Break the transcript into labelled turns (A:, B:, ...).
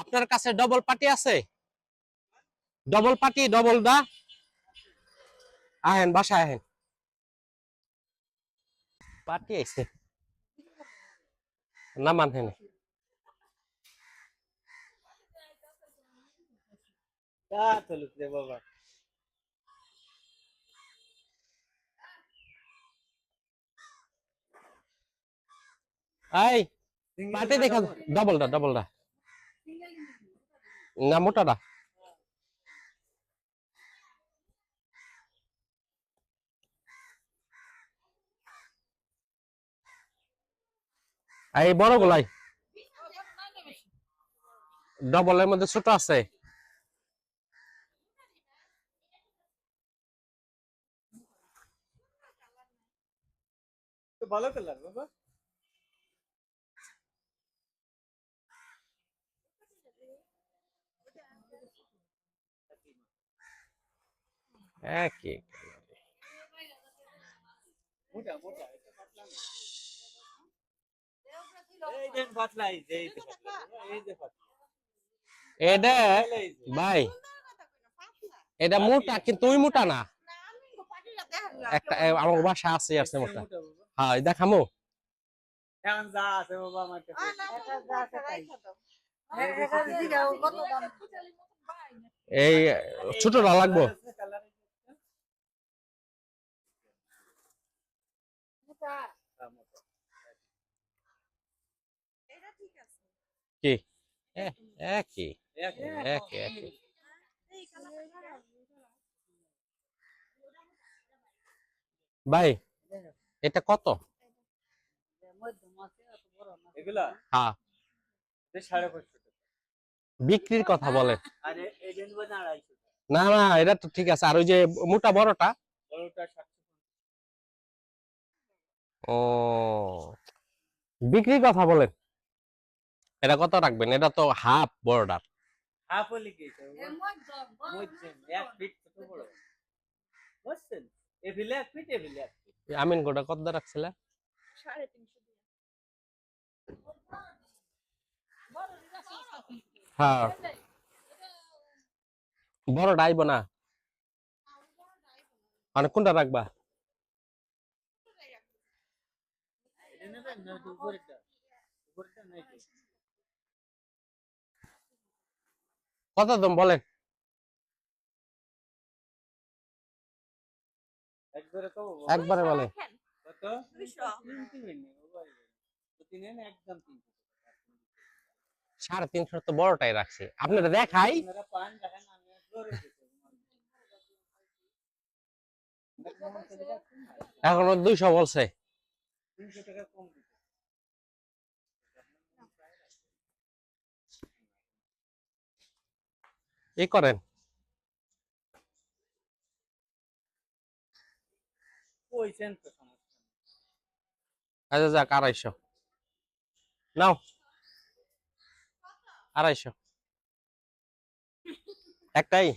A: আপনার কাছে ডবল পাটি আছে? ডবল পাটি ডবল দা আহেন বাসায় আহেন। পাটি আইছে।
B: তা চলুক রে বাবা।
A: এই পাটি দেখা ডবলটা ডবলটা না মোটাটা এই বড় গুলাই। ডবলের মধ্যে ছোট আছে।
B: ভালো কালার বাবা
A: একই
B: মোটা মোটা এটা পাতলা না। এই দেন পাতলা এই যে এই যে পাতলা এই যে পাতলা
A: এটা
B: এই যে
A: ভাই এটা মোটা কিন্তু ওই মোটা না। একটা আমার বাসা আছে আছে মোটা।
B: মোটা বাবা।
A: হ্যাঁ এই দেখামো।
B: এখন যা আছে বাবা আমার
A: এই ছোটটা লাগবো।
B: কালার
A: কি? একই। একই। একই ভাই এটা কত? হ্যাঁ। বিক্রির কথা বলে। না না এটা তো ঠিক আছে। আর ওই যে মোটা বড়টা?
B: বড়টা
A: ও। বিক্রির কথা বলেন। এটা কত রাখবেন? এটা তো হাফ বড়টার
B: হাফ হলে কি বড়।
A: আমিন গোটা কত দিয়ে রাখছিলেন? হ্যাঁ। বড়টা আইব না? মানে কোনটা রাখবা?
B: এটা নেবেন না ওইটা উপরেরটা উপরেরটা নাই তো।
A: কত দাম বলেন।
B: একবারে কব বাবা?
A: একবারে বলে।
B: কত? তিন কিনেন নি বাবা নেন একদম তিনশো টাকা।
A: সাড়ে তিনশো তো বড়টাই রাখছি। আপনারা দেখাই। এখনও দুইশো বলছে।
B: তিনশো টাকা কম দিতে।
A: ই করেন।
B: কইছেন তো সমস্যা
A: আচ্ছা যাক আড়াইশো। নাও। আড়াইশো। একটাই?